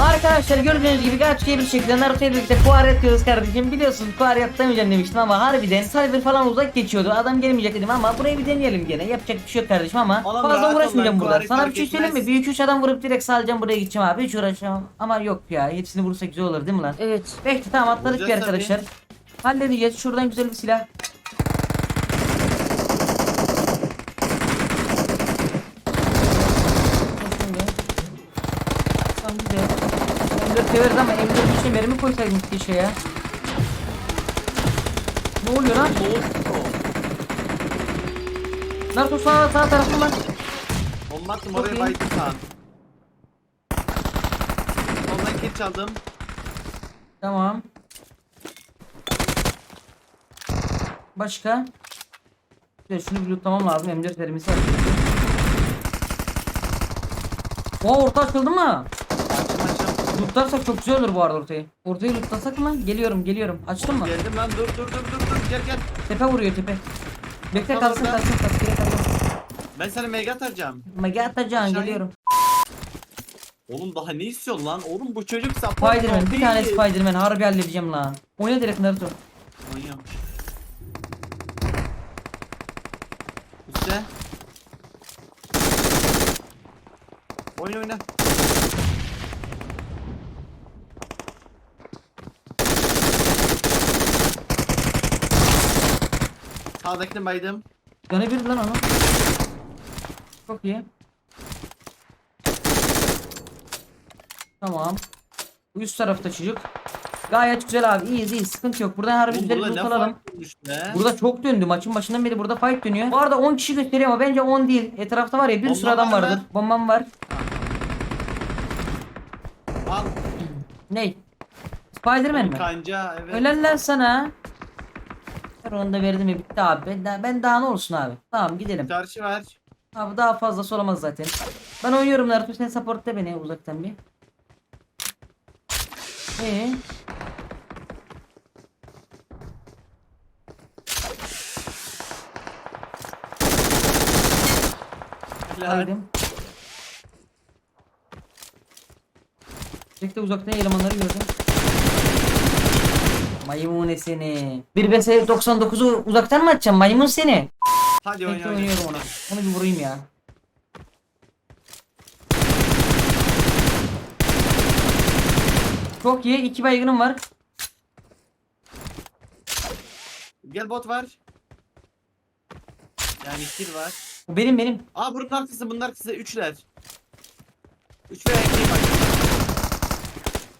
Arkadaşlar gördüğünüz gibi iyi bir şekilde Naruto'ya birlikte fuar yapıyoruz kardeşim. Biliyorsun fuar yapamayacağım demiştim ama harbiden Cyber falan uzak geçiyordu. Adam gelmeyecek dedim ama burayı bir deneyelim gene. Yapacak bir şey yok kardeşim ama Oğlum fazla uğraşmayacağım burada. Sana bir şey söyleyeyim mi? etmez. Büyük üç adam vurup direkt salacağım buraya gideceğim abi. Hiç uğraşamam. Ama yok ya. Hepsini vursak güzel olur değil mi lan? Evet. Bekle tamam atladık bir arkadaşlar. Halledeceğiz. Şuradan güzel bir silah. Tamam güzel. M4 severiz ama M4 için mermi koysaydık bir şey ya. Ne oluyor lan? Naruto sağ, sağ tarafı attım Çok oraya baydım sen. Ondan kill çaldım. Tamam. Başka? Güzel şunu bir lootlamam lazım. M4 verimisi var. Oo orta açıldı mı? Lootlarsak çok güzel olur bu arada ortayı. Ortayı lootlasak mı? Geliyorum geliyorum. Açtın mı? Geldim lan dur dur dur dur dur gel gel. Tepe vuruyor tepe. Bekle Tamam, kalsın kalsın kalsın. Geri kalsın. Ben sana mega atacağım. Magi atacaksın Aşağı in. geliyorum. Oğlum daha ne istiyorsun lan? Oğlum bu çocuk support Spiderman bir tane Spiderman harbi halledeceğim lan. Oyna direkt Naruto. Manyak. İşte. Oyna oyna. Sağdakini baydım. Canı bir lan onu. Çok iyi. Tamam. Bu üst tarafta çocuk. Gayet güzel abi. İyiyiz iyiyiz. Sıkıntı yok. Buradan harbi Oğlum güzel bir burada loot ne alalım. fark olmuş be? Burada çok döndü. Maçın başından beri burada fight dönüyor. Bu arada 10 kişi gösteriyor ama bence 10 değil. Etrafta var ya bir Bomba sürü adam var vardır. Bombam var. Al. Ney? Spiderman mi? Kanca evet. Ölen lan sana. Ben onu da verdim mi bitti abi. Ben daha, ben daha ne olsun abi. Tamam gidelim. Çarşı ver. Abi daha fazla olamaz zaten. Ben oynuyorum Naruto sen supportta beni uzaktan bir. Ee, haydi. Çekte uzaktan elemanları gördüm. Maymun seni. Bir vs 99'u uzaktan mı atacağım maymun seni? Hadi oyna oyna. oynuyorum onu. Onu bir vurayım ya. Çok iyi. iki baygınım var. Gel bot var. Yani kill var. Bu benim benim. Aa bunun arkası bunun arkası üçler. Üç veya iki bak.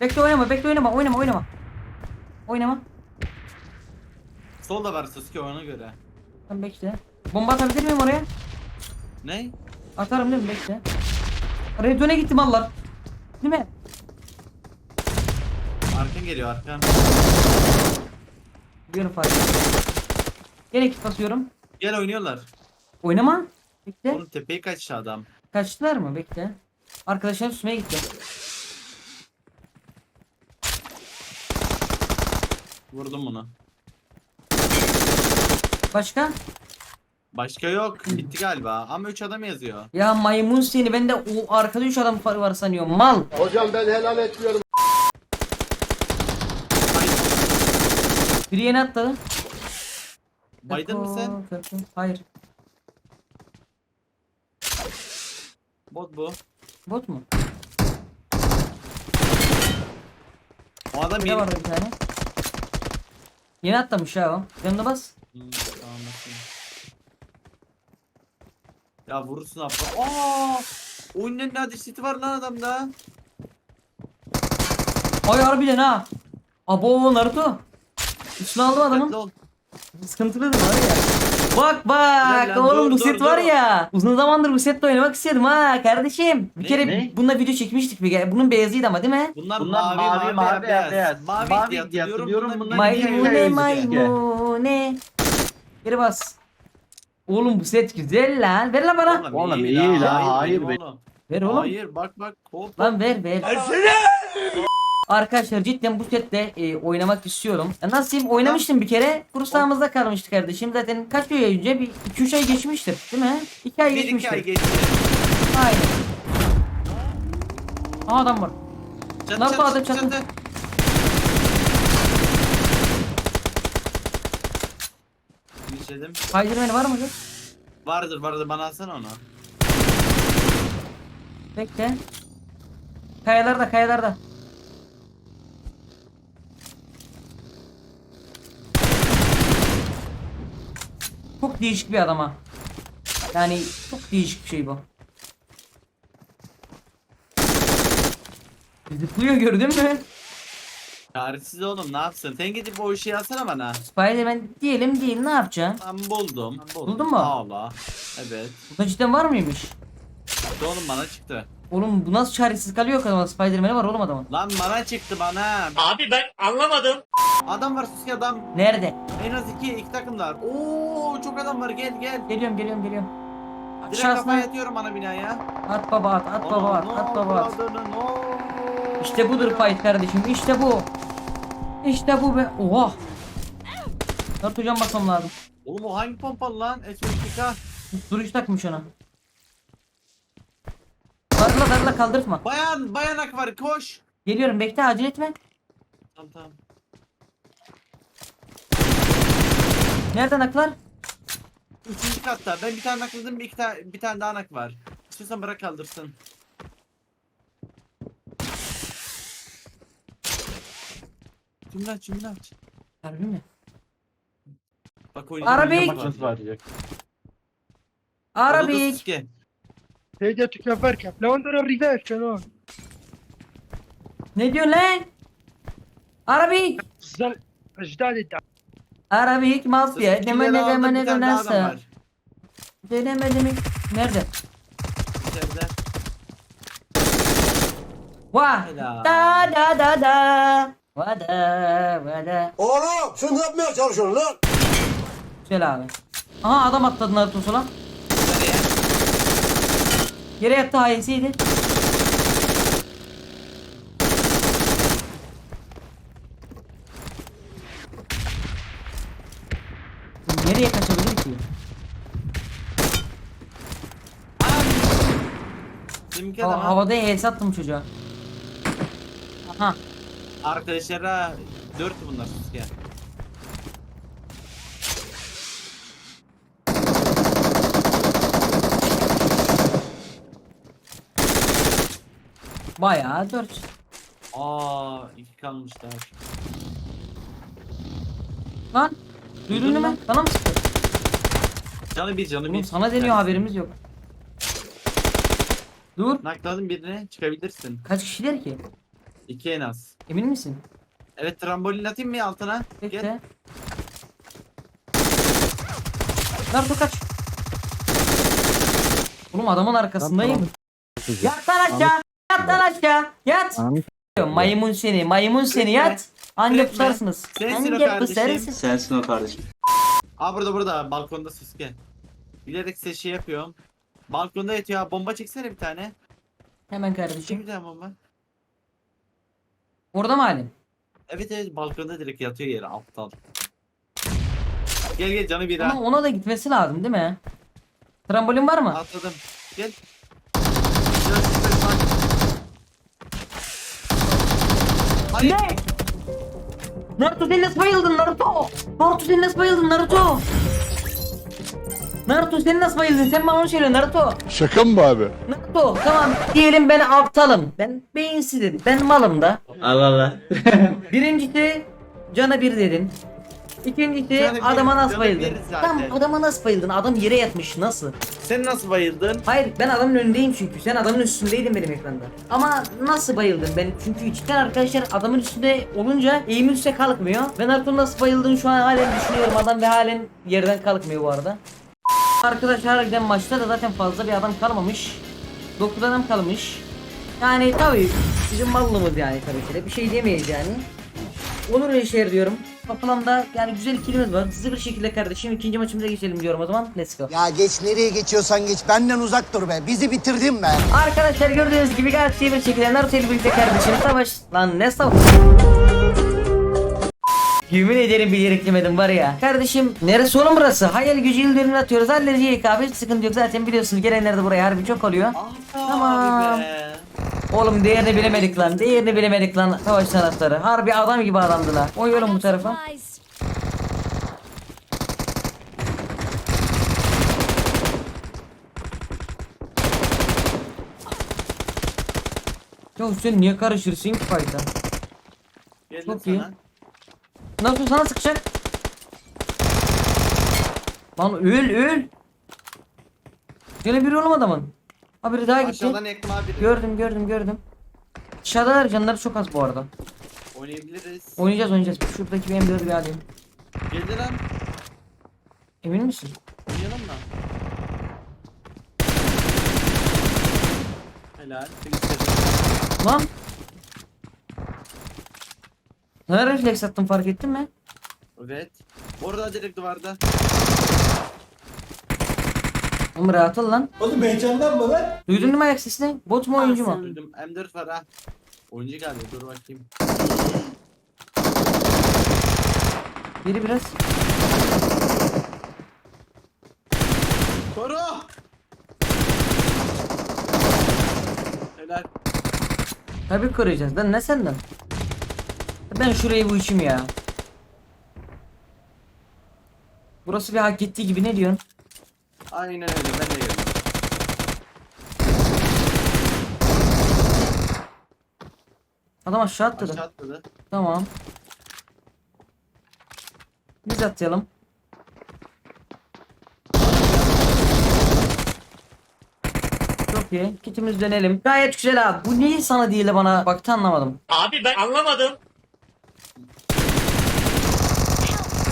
Bekle oynama, bekle oynama, oynama, oynama. Oynama. Solda var Sasuke ona göre. Tamam bekle. Bomba atabilir miyim oraya? Ne? Atarım değil mi? Bekle. Redone gitti mallar. Değil mi? Arkan geliyor arkan. Biliyorum fark. Gene kit basıyorum. Gel oynuyorlar. Oynama. Bekle. Oğlum tepeyi kaçtı adam. Kaçtılar mı? Bekle. Arkadaşlar üstüme gitti. Vurdum bunu. Başka? Başka yok. Bitti galiba. Ama 3 adam yazıyor. Ya maymun seni ben de o arkada 3 adam var var sanıyorum. Mal. Hocam ben helal etmiyorum. Biri yeni atladı. Baydın mı sen? Kako. Hayır. Bot bu. Bot mu? O adam Bir yeni... vardı bir tane. Yeni atlamış ya o. Yanına bas. Tamam, bakayım. Ya vurursun abla. Aa! Oyunun önünde adresiti var lan adamda. Ay harbiden ha. Abo Naruto. Üstüne aldım adamın. Dikkatli ol. Sıkıntılıydı var ya. Bak bak Lan lan, oğlum dur, bu dur, set var dur. ya. Uzun zamandır bu setle oynamak istiyordum ha kardeşim. Bir Ne, kere ne? bununla video çekmiştik bir kere. Bunun beyazıydı ama değil mi? Bunlar, Bunlar mavi, mavi, mavi, beyaz. beyaz. Mavi, Mavi diye hatırlıyorum. Bunlar Bunlar niye Maymune öyle gözüküyor? maymune. Geri bas. Oğlum bu set güzel lan. Ver lan bana. Oğlum iyi la, hayır be. oğlum. Ver oğlum. Hayır bak bak. Hop. Lan ver ver. Arkadaşlar cidden bu sette e, oynamak istiyorum. Ya nasıl oynamıştım bir kere. Kuru sahamızda kalmıştı kardeşim. Zaten kaç ay önce? Bir 2-3 ay geçmiştir değil mi? 2 ay Bir iki geçmiştir. ay geçti. Aynen. Aa adam var. Çat Naruto çat adam çat çatı. çat. Düşedim. Spiderman var mı? Vardır vardır bana alsana onu. Bekle. Kayalarda kayalarda. Çok değişik bir adam ha. Yani çok değişik bir şey bu. Zıplıyor gördün mü? Çaresiz oğlum ne yapsın? Sen gidip o işi alsana bana. Spiderman diyelim değil ne yapacaksın? Ben buldum. buldum. Buldun mu? Allah. Evet. Burada cidden var mıymış? İşte oğlum bana çıktı. Oğlum bu nasıl çaresiz kalıyor ki adamın Spiderman'i var oğlum adamın. Lan bana çıktı bana. Abi ben anlamadım. Adam var Suski adam. Nerede? En az iki, iki takımlar. Oo çok adam var gel gel. Geliyorum geliyorum geliyorum. Direkt kafaya Aşağısına atıyorum ana binaya. at baba at at baba at Ana, at baba at. no. İşte budur fight kardeşim işte bu. İşte bu be. Oha. Dört hocam basmam lazım. Oğlum o hangi pompalı lan? S12K. Duruş takmış ona. Darla darla kaldırtma. Bayan, bayanak var koş. Geliyorum bekle acele etme. Tamam tamam. Nereden aklar? Üçüncü katta. Ben bir tane nakladım bir, iki tane, bir tane daha nak var. İstiyorsan bırak kaldırsın. Cümle aç cümle aç. Harbi mi? Bak oyun. Arabik. var. Arabik. Suski. Siedetik na werkach. Leandro arrivederci, no? Ne diyorsun lan? Arabik. Zal- Ajdadi da. Arabik mafya. Bir tane daha adam demene. var. Deneme demek. Nerede? İçeride. Vah. Helal. Da da da da. Vada vada. Oğlum sen ne yapmaya çalışıyorsun lan? Güzel abi. Aha adam atladı Naruto'su lan. Yere yattı hayesiydi. Nereye kaçabilir ki? Bizimki adam ha. havada HS attım çocuğa. Aha. Arkadaşlara dört bunlar Suski. Bayağı 4. Aa iki kalmışlar. Lan. Duydun Duydun mu? mu? Sana mı sıktı? Canı bir canı bir. Oğlum sana deniyor haberimiz yok. Dur. Nakladım birini çıkabilirsin. Kaç kişiler ki? İki en az. Emin misin? Evet trambolin atayım mı altına? Gel. Bekle. Naruto kaç. Oğlum adamın arkasındayım. Lan aşağı. Yat lan aşağı. Yat. Maymun seni, maymun seni yat. Anca Etme. pusarsınız. Sensin o Anca kardeşim. Sensin o kardeşim. Aa burada burada balkonda Suske. Bilerek ses şey yapıyorum. Balkonda yatıyor ha bomba çeksene bir tane. Hemen Çek kardeşim. bir tane bomba. Orada mı halin? Evet evet balkonda direkt yatıyor yere aptal. Gel gel canı bir Ama ha. ona da gitmesi lazım değil mi? Trambolin var mı? Atladım. Gel, süper, bak. Hayır. Ne? Naruto sen nasıl bayıldın Naruto? Naruto sen nasıl bayıldın Naruto? Naruto sen nasıl bayıldın? Sen bana onu söyle Naruto. Şaka mı bu abi? Naruto tamam diyelim ben aptalım. Ben beyinsizim. Ben malım da. Allah Allah. Birincisi cana bir dedin. İkincisi Canı bir, adama nasıl canı bayıldın? bir zaten. Tamam adama nasıl bayıldın? Adam yere yatmış nasıl? Sen nasıl bayıldın? Hayır ben adamın önündeyim çünkü. Sen adamın üstündeydin benim ekranda. Ama nasıl bayıldın ben? Çünkü cidden arkadaşlar adamın üstünde olunca eğim üste kalkmıyor. Ben Naruto'nun nasıl bayıldığını şu an halen düşünüyorum. Adam ve halen yerden kalkmıyor bu arada. Arkadaşlar giden maçta da zaten fazla bir adam kalmamış. 9 adam kalmış. Yani tabii bizim mallımız yani tabii ki de bir şey demeyiz yani. Olur öyle şeyler diyorum. Toplamda yani güzel ikilimiz var. Hızlı bir şekilde kardeşim ikinci maçımıza geçelim diyorum o zaman. Let's go. Ya geç nereye geçiyorsan geç benden uzak dur be. Bizi bitirdin be. Arkadaşlar gördüğünüz gibi gayet iyi bir şekilde Naruto ile birlikte kardeşim savaş lan ne savaş Yemin ederim bilerek var ya. Kardeşim neresi oğlum burası? Hayal gücü yıldırımını atıyoruz. Halledeceğiz abi. Hiç sıkıntı yok. Zaten biliyorsunuz gelenler de buraya harbi çok oluyor. Ah Tamam. Oğlum değerini bilemedik lan. Değerini bilemedik lan savaş sanatları. Harbi adam gibi adamdı lan. Oy oğlum bu tarafa. Ya sen niye karışırsın ki fayda? Geldim Çok iyi. sana. Nasıl sana sıkacak? Lan öl öl. Gene biri oğlum adamın. Ha biri daha gitti. Aşağıdan ekme abi. Gördüm gördüm gördüm. Dışarıdalar canları çok az bu arada. Oynayabiliriz. Oynayacağız oynayacağız. Şuradaki bir M4'ü bir alayım. Geldi lan. Emin misin? Oynayalım mı? Helal. Lan. Ne refleks attım fark ettin mi? Evet. Orada direkt duvarda. Oğlum rahat ol lan. Oğlum heyecanlanma lan. Duydun mu ayak sesini? Bot mu oyuncu mu? Duydum. M4 var ha. Oyuncu galiba dur bakayım. Biri biraz. Koru! Helal. Tabii koruyacağız. Lan ne senden? Ben şurayı bu işim ya. Burası bir hak ettiği gibi ne diyorsun? Aynen öyle ben de geldim. Adam aşağı atladı. Aşağı atladı. Tamam. Biz atlayalım. Çok iyi. Kitimiz dönelim. Gayet güzel abi. Bu niye sana değil de bana baktı anlamadım. Abi ben anlamadım.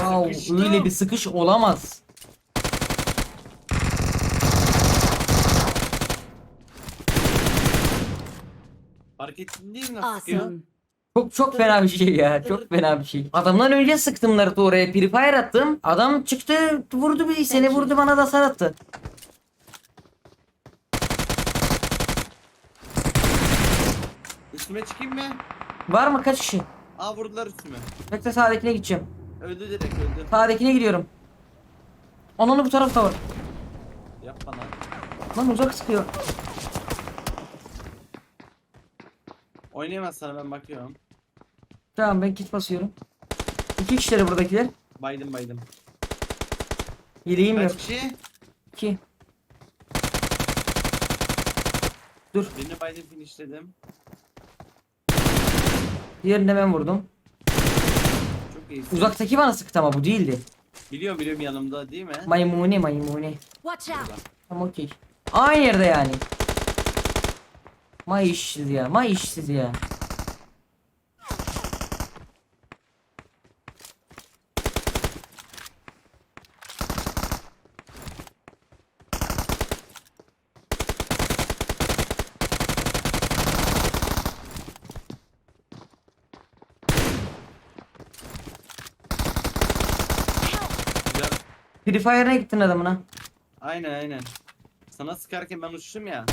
Wow, öyle bir sıkış olamaz. Fark ettin değil mi nasıl sıkıyor? Awesome. Çok çok fena bir şey ya. Çok fena bir şey. Adamdan önce sıktım Naruto oraya. Free Fire attım. Adam çıktı vurdu bir seni vurdu bana da hasar attı. Üstüme çıkayım mı? Var mı kaç kişi? Aa vurdular üstüme. Bekle sağdakine gideceğim. Öldü direkt öldü. Sağdakine gidiyorum. Ananı bu tarafta var. Yap bana. Lan uzak sıkıyor. Oynayamaz sana ben bakıyorum. Tamam ben kit basıyorum. İki kişileri buradakiler. Baydım baydım. Yeleğim yok. Kaç kişi? İki. Dur. Birini baydım finishledim. Diğerini de ben vurdum. İyisin. Uzaktaki bana sıktı ama bu değildi. Biliyorum biliyorum yanımda değil mi? Maymuni maymuni. Watch out. Tamam okey. Aynı yerde yani. May işsiz ya. May işsiz ya. Güzel. Free Fire'a gittin adamına. Aynen aynen. Sana sıkarken ben uçtum ya.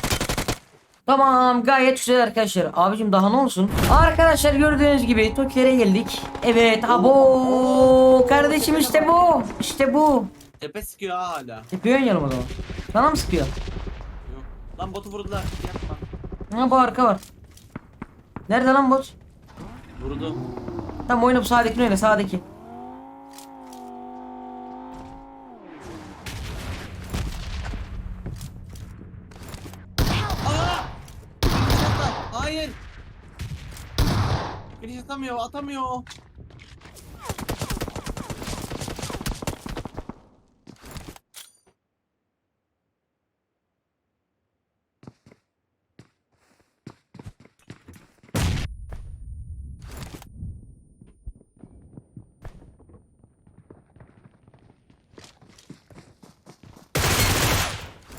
Tamam gayet güzel arkadaşlar. Abicim daha ne olsun? Arkadaşlar gördüğünüz gibi Tokyo'ya geldik. Evet abo kardeşim işte bu. İşte bu. Tepe sıkıyor ha hala. Yapıyor oynayalım o zaman. Sana mı sıkıyor? Yok. Lan botu vurdular. Yapma. Ha bu arka var. Nerede lan bot? Vurdu. Tamam oyna bu sağdakini oyna sağdaki. Aa! Finish atla. Hayır. Finish atamıyor atamıyor.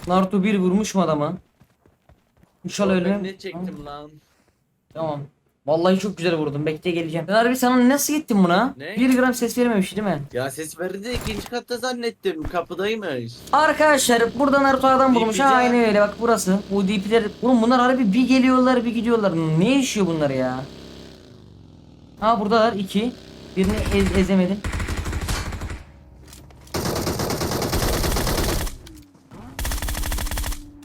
Naruto bir vurmuş mu adama? İnşallah ölmem. ne çektim lan? Tamam. Vallahi çok güzel vurdun. Bekle geleceğim. Ben harbi sana nasıl gittin buna? Ne? 1 gram ses vermemiş değil mi? Ya ses verdi de ikinci katta zannettim. Kapıdaymış. Arkadaşlar burada Naruto adam bulmuş. DP'ci Aynen öyle bak burası. Bu DP'ler. Oğlum bunlar harbi bir geliyorlar bir gidiyorlar. Ne yaşıyor bunlar ya? Ha buradalar iki. Birini ez ezemedim.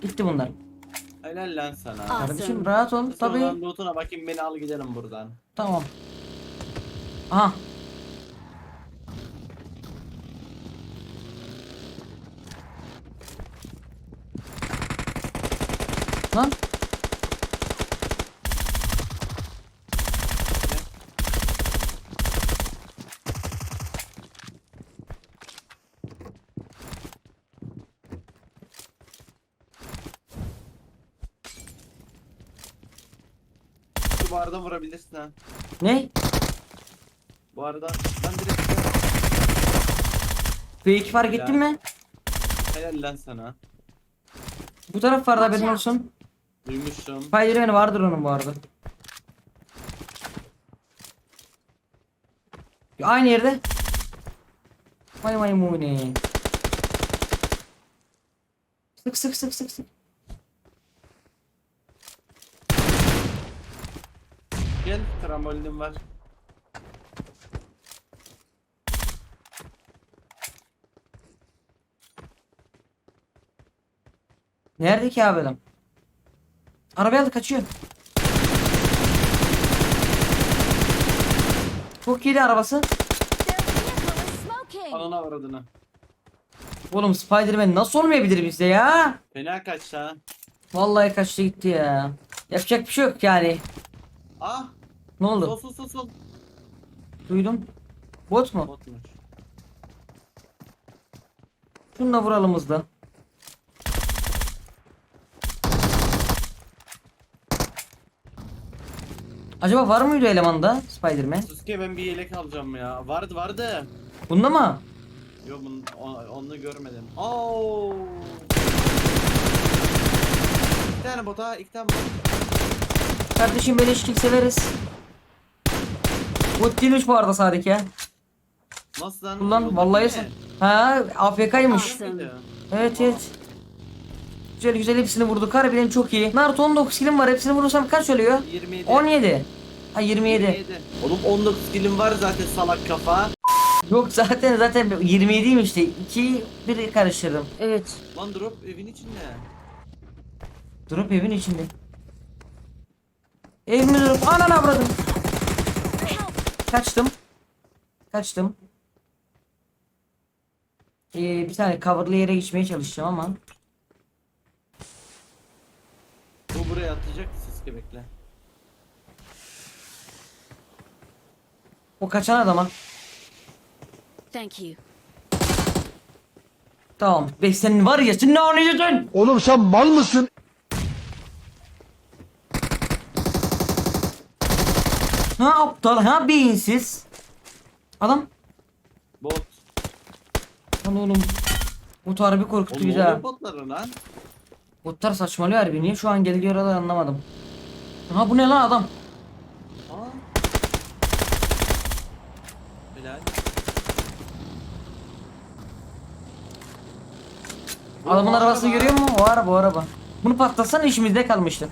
Gitti bunlar. Helal lan sana. Kardeşim rahat ol Tabii. tabii. lootuna bakayım beni al gidelim buradan. Tamam. Aha. Lan. Arada vurabilirsin ha. Ne? Bu arada ben direkt Fake fark ettin mi? helal lan sana. Bu taraf vardı haberin olsun. Duymuştum. Spiderman vardır onun bu arada. Aynı yerde. Vay vay mune. Sık sık sık sık sık. Gel trambolin var. Nerede ki abi adam? Arabaya aldı kaçıyor. Çok iyiydi arabası. Anana avradını. Oğlum Spider-Man nasıl olmayabilir bizde ya? Fena kaç ha. Vallahi kaçtı gitti ya. Yapacak bir şey yok yani. Ah. Ne Sol oldu? sol sol sol. Duydum. Bot mu? Botmuş. Şunu da vuralım hızlı. Acaba var mıydı elemanda Spider-Man? Suske ben bir yelek alacağım ya. Vardı vardı. Bunda mı? Yok bunun, o- onu görmedim. Oo. İki tane bota, iki tane bot. Kardeşim beleş kill Bot değilmiş bu arada sadece ya. Nasıl lan? Kullan vallahi sen. Ha AFK'ymış. Evet evet. Güzel güzel hepsini vurduk. Harbiden çok iyi. Naruto 19 kilim var. Hepsini vurursam kaç oluyor? 27. 17. Ha 27. Oğlum 19 kilim var zaten salak kafa. Yok zaten zaten 27'yim işte. 2 1 karıştırdım. Evet. Lan drop evin içinde. Durup evin içinde. Ev mi durup ananı avradım. Kaçtım. Kaçtım. Ee, bir tane coverlı yere geçmeye çalışacağım ama. Bu buraya atacak Sasuke bekle. O kaçan adama. Thank you. Tamam. Be sen var ya sen ne anlayacaksın? Oğlum sen mal mısın? Ha aptal ha beyinsiz. Adam. Bot. Lan oğlum. Bu harbi korkuttu Oğlum bizi ha. botlara lan? Botlar saçmalıyor harbi. Niye şu an geliyorlar anlamadım. Ha bu ne lan adam? Aa. Helal. Adamın Bu arabasını araba. görüyor musun? O araba o araba. Bunu patlatsan işimizde kalmıştı.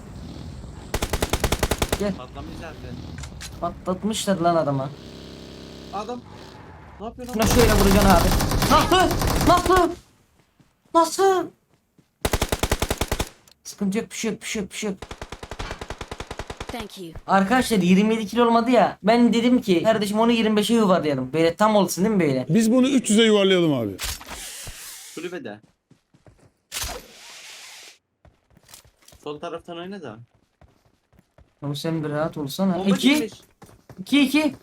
Gel. Patlamış zaten. Patlatmışlar lan adama. Adam. Ne yapıyorsun Şuna şöyle vuracaksın abi. Nasıl? Nasıl? Nasıl? Sıkıntı yok bir şey yok bir şey yok bir şey yok. Thank you. Arkadaşlar 27 kilo olmadı ya. Ben dedim ki kardeşim onu 25'e yuvarlayalım. Böyle tam olsun değil mi böyle? Biz bunu 300'e yuvarlayalım abi. Kulübede. Sol taraftan oyna da. Ama sen bir rahat olsana. Bomba 2 çıkmış. 2 2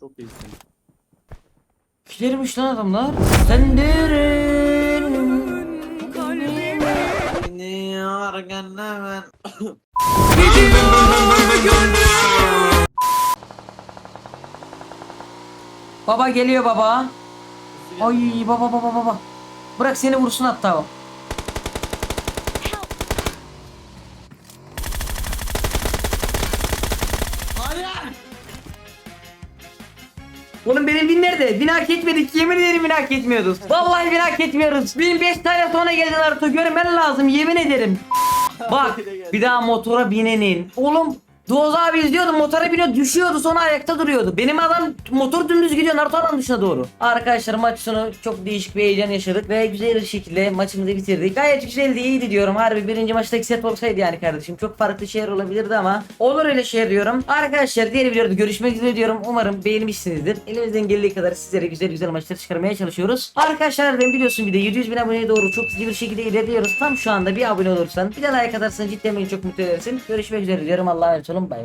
Çok iyisin. Kilermiş lan adamlar. Sen derin. Beni argana Baba geliyor baba. Ay baba baba baba. Bırak seni vursun hatta o. Oğlum benim bin nerede? Bin hak etmedik. Yemin ederim bin hak etmiyoruz. Vallahi bin hak etmiyoruz. Bin beş tane sonra geldi Naruto. Görmen lazım. Yemin ederim. Bak bir daha motora binenin. Oğlum Doğuz abi izliyordu motora biniyor düşüyordu sonra ayakta duruyordu. Benim adam motor dümdüz gidiyor Naruto alan dışına doğru. Arkadaşlar maç sonu çok değişik bir heyecan yaşadık ve güzel bir şekilde maçımızı bitirdik. Gayet güzeldi iyiydi diyorum. Harbi birinci maçtaki set olsaydı yani kardeşim çok farklı şeyler olabilirdi ama olur öyle şey diyorum. Arkadaşlar diğer videoda görüşmek üzere diyorum. Umarım beğenmişsinizdir. Elimizden geldiği kadar sizlere güzel güzel maçlar çıkarmaya çalışıyoruz. Arkadaşlar ben biliyorsun bir de 700 bin aboneye doğru çok hızlı bir şekilde ilerliyoruz. Tam şu anda bir abone olursan bir de like atarsan cidden beni çok mutlu edersin. Görüşmek üzere diyorum. Allah'a emanet olun. Anong?